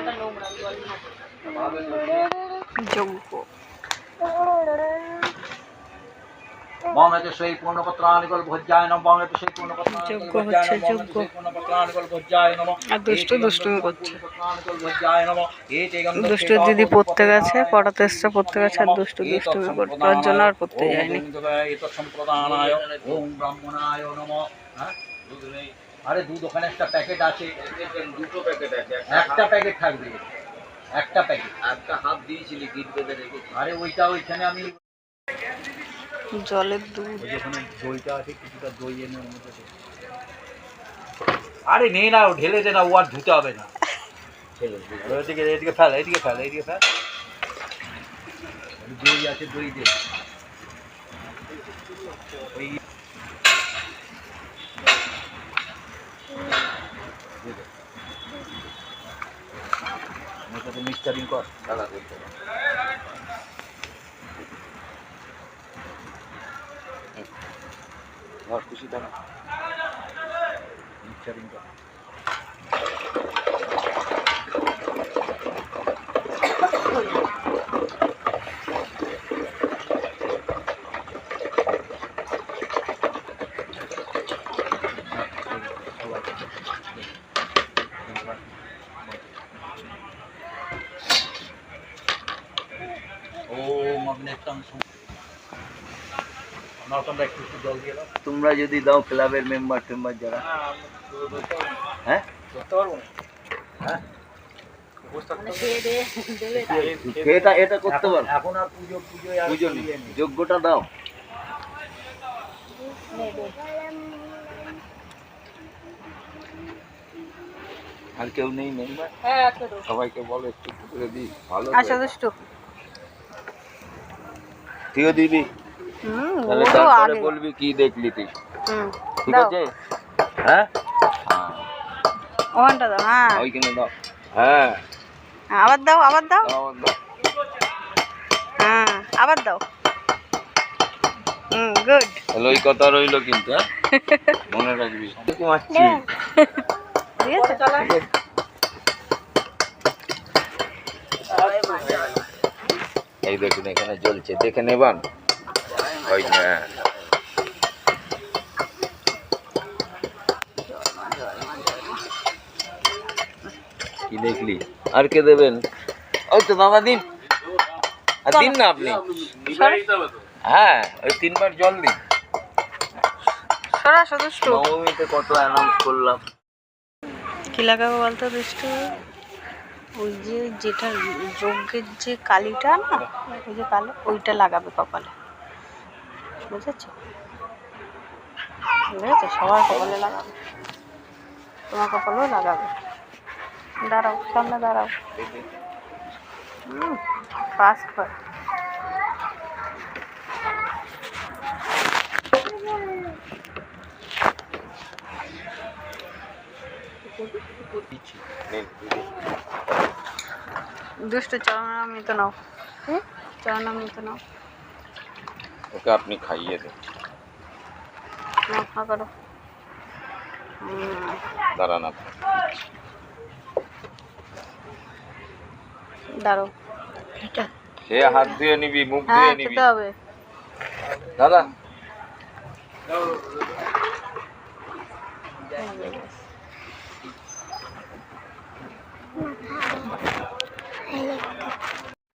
জলটা নোংরা জল যোগ্য বঙ্গতে সেই পূর্ণপত্রানিকল ভোজ্যায় নম বঙ্গতে সেই যজ্ঞ হচ্ছে, যজ্ঞ। পূর্ণপত্রানিকল ভোজ্যায় নম আর দুষ্টু করছে। ভোজ্যায় নম এই দিদি পড়তে গেছে পড়াতে এসছে পড়তে গেছে আর দুষ্টু দুষ্টুমি করতে ওর জন্য আর পড়তে যায়নি। সম্প্রদানায় ওম ব্রাহ্মণায় নম। হ্যাঁ? আরে দুধ ওখানে একটা প্যাকেট আছে। দুটো প্যাকেট আছে। একটা প্যাকেট থাকবে। একটা প্যাকেট। একটা হাফ দিয়েছিলি গিট বেঁধে রেখেছি আরে ওইটা ওইখানে আমি জলের দুধ। ওখানে দইটা আছে কিছুটা দই এনে ওর মধ্যে। আরে নে না ও ঢেলে দে না ও আর ধুতে হবে না। ওইদিকে এদিকে ফেল এদিকে ফেল এদিকে ফেল। দই আছে দই দে। ওই মিক্সচারিং কর দাদা হবে। ঘর খুশি দাও মিক্সারিং কর ওম অগ্নেত্তম সম- নরকমটা একটু একটু জল দিয়ে দাও তোমরা যদি দাও ক্লাবের মেম্বার টেম্বার যারা। হ্যাঁ? হ্যাঁ। এটা এটা করতে পারো। এখন আর পুজো পুজো পুজো ইয়ে। যোগ্যটা দাও। আর কেউ নেই মেম্বার হ্যাঁ সবাইকে বলো একটু করে দিই। ভালো আচ্ছা। দুষ্টু। তুইও দিবি। হুম তাহলে তো তারপরে বলবি কি দেখলি তুই। ঠিক আছে? হ্যাঁ? হ্যাঁ ওখানটা দাও হ্যাঁ। ওইখানে দাও। হ্যাঁ। আবার দাও আবার দাও। দাও, আবার দাও। হ্যাঁ আবার দাও। Hmm good. তাহলে ওই কথা রইল কিন্তু হ্যাঁ? মনে রাখবি। ঠিক আছে? এই দেখুন এখানে জ্বলছে। দেখে নেবান। ওই না কি দেখলি? আর কে দেবেন? ওই তো দাদা দিন। আর দিন না আপনি? হ্যাঁ ওই তিনবার জল দিন। সরাসো দুষ্টু নবমীতে কত অ্যানাউন্স করলাম। কি লাগাবো বলতো দুষ্টু? ওই যে যেটা যজ্ঞের যে কালিটা না, ওই যে কালো, ওইটা লাগাবে কপালে। বুঝেছ? বুঝেছ? সবার কপালে লাগাবে। তোমার কপালেও লাগাবে। দাঁড়াও, সামনে দাঁড়াও। হুম ফার্স্ট হয় দুষ্টু চরণামৃত নাও। হুম? চরণামৃত নাও। ওকে আপনি খাইয়ে দেন। নাও হা করো। হুম, দাঁড়ান দাঁড়াও। সে হাত ধুয়ে নিবি মুখ হ্যাঁ ধুয়ে নিবি। খেতে হবে। দাদা।